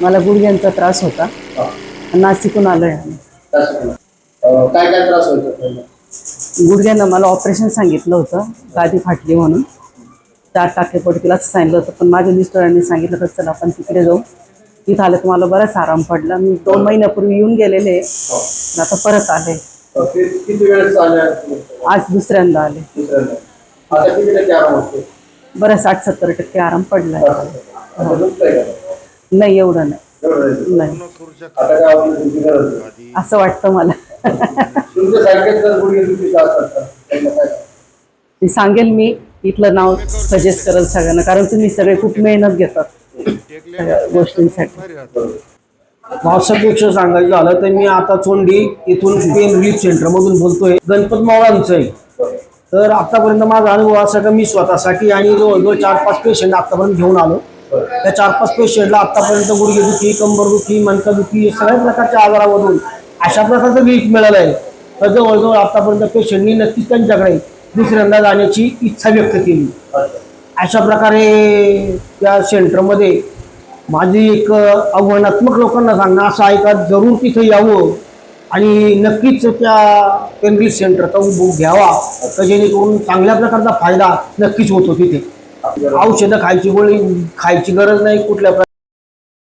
मला गुडघ्यांचा त्रास होता. नाशिकहून आलोय काय काय त्रास? गुडघ्यांना मला ऑपरेशन सांगितलं होतं गादी फाटली म्हणून. चार टाके पडतील असं सांगितलं होतं पण माझ्या मिस्टरांनी सांगितलं तर चला आपण तिकडे जाऊ. तिथं आलं तर मला बराच आराम पडला. मी दोन महिन्यापूर्वी येऊन गेलेले. आता परत आले? आज दुसऱ्यांदा आले. बरं साठ सत्तर टक्के आराम का? नाही एवढं नाही. नाही. असं वाटतं मला. सांगेल मी इथलं नाव सजेस्ट करेल सगळ्यांना कारण तुम्ही सगळे खूप मेहनत घेतात सगळ्या गोष्टींसाठी. सांगायचं झालं तर मी आता चोंडी इथून पेन रिलीफ सेंटरमधून बोलतोय. गणपत मावळांचं आहे. तर आतापर्यंत माझा अनुभव असा का मी स्वतःसाठी आणि जवळजवळ चार पाच पेशंट आतापर्यंत घेऊन आलो. त्या चार पाच पेशंटला आतापर्यंत गुडघेदुखी कंबरदुखी मनकादुखी या सगळ्या प्रकारच्या आजारावरून अशा प्रकारचं रिलीफ मिळालं आहे. तर जवळजवळ आतापर्यंत पेशंटनी नक्कीच त्यांच्याकडे दुसऱ्यांदा जाण्याची इच्छा व्यक्त केली. अशा प्रकारे त्या सेंटरमध्ये माझी एक आव्हानात्मक लोकांना सांगणं असं आहे का जरूर तिथं यावं आणि नक्कीच त्या केंद्रीय सेंटरचा उपभोग घ्यावा तर जेणेकरून चांगल्या प्रकारचा फायदा नक्कीच होतो तिथे. औषधं खायची गोळी खायची गरज नाही कुठल्या